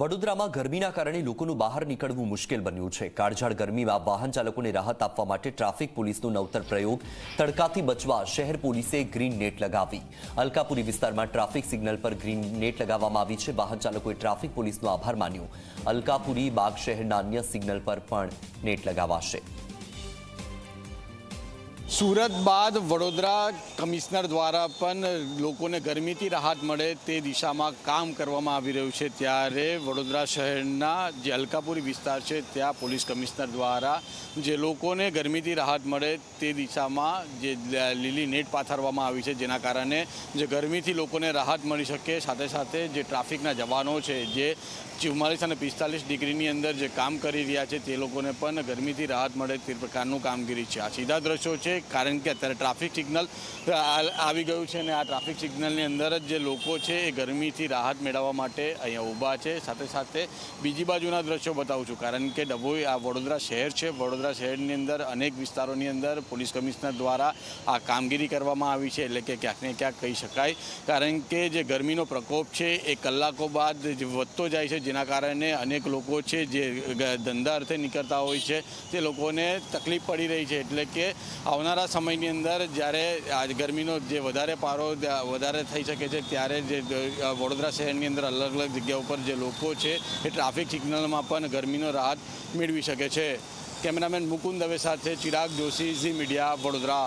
વડોદરામાં ગરમીના કારણે લોકોનું બહાર નીકળવું મુશ્કેલ બન્યું છે. કાળઝાળ ગરમીમાં વાહન ચાલકોને રાહત આપવા માટે ટ્રાફિક પોલીસનો નવતર પ્રયોગ તડકાથી બચવા શહેર પોલીસે ગ્રીન નેટ લગાવી. અલકાપુરી વિસ્તારમાં ટ્રાફિક સિગ્નલ પર ગ્રીન નેટ લગાવવામાં આવી છે. વાહન ચાલકોએ ટ્રાફિક પોલીસનો આભાર માન્યો. અલકાપુરી બાગ શહેરના અન્ય સિગ્નલ પર પણ નેટ લગાવાશે. સુરત બાદ વડોદરા કમિશનર દ્વારા પણ લોકોને ગરમીથી રાહત મળે તે દિશામાં કામ કરવામાં આવી રહ્યું છે. ત્યારે વડોદરા શહેરના જે અલકાપુરી વિસ્તાર છે, ત્યાં પોલીસ કમિશનર દ્વારા જે લોકોને ગરમીથી રાહત મળે તે દિશામાં જે લીલી નેટ પાથરવામાં આવી છે, જેના કારણે જે ગરમીથી લોકોને રાહત મળી શકે. સાથે સાથે જે ટ્રાફિકના જવાનો છે, જે ચુમ્માલીસ અને પિસ્તાલીસ ડિગ્રીની અંદર જે કામ કરી રહ્યા છે, તે લોકોને પણ ગરમીથી રાહત મળે તે પ્રકારનું કામગીરી છે. આ સીધા દ્રશ્યો છે કારણ કે અત્યારે ટ્રાફિક સિગ્નલ આવી ગયું છે અને આ ટ્રાફિક સિગ્નલની અંદર જ જે લોકો છે એ ગરમીથી રાહત મેળવવા માટે અહીંયા ઊભા છે. સાથે સાથે બીજી બાજુના દ્રશ્યો બતાવું છું. કારણ કે ડભોઈ, આ વડોદરા શહેર છે. વડોદરા શહેરની અંદર અનેક વિસ્તારોની અંદર પોલીસ કમિશનર દ્વારા આ કામગીરી કરવામાં આવી છે. એટલે કે ક્યાંક ક્યાંક કહી શકાય. કારણ કે જે ગરમીનો પ્રકોપ છે એ કલાકો બાદ વધતો જાય છે. જેના કારણે અનેક લોકો છે જે ધંધા અર્થે નીકળતા હોય છે, તે લોકોને તકલીફ પડી રહી છે. એટલે કે આવનારા સમયની અંદર જ્યારે આ ગરમીનો જે વધારે પારો વધારે થઈ શકે છે, ત્યારે જે વડોદરા શહેરની અંદર અલગ અલગ જગ્યા ઉપર જે લોકો છે, એ ટ્રાફિક સિગ્નલમાં પણ ગરમીનો રાહત મેળવી શકે છે. કેમેરામેન મુકુંદ દવે સાથે ચિરાગ જોશી, ઝી મીડિયા, વડોદરા.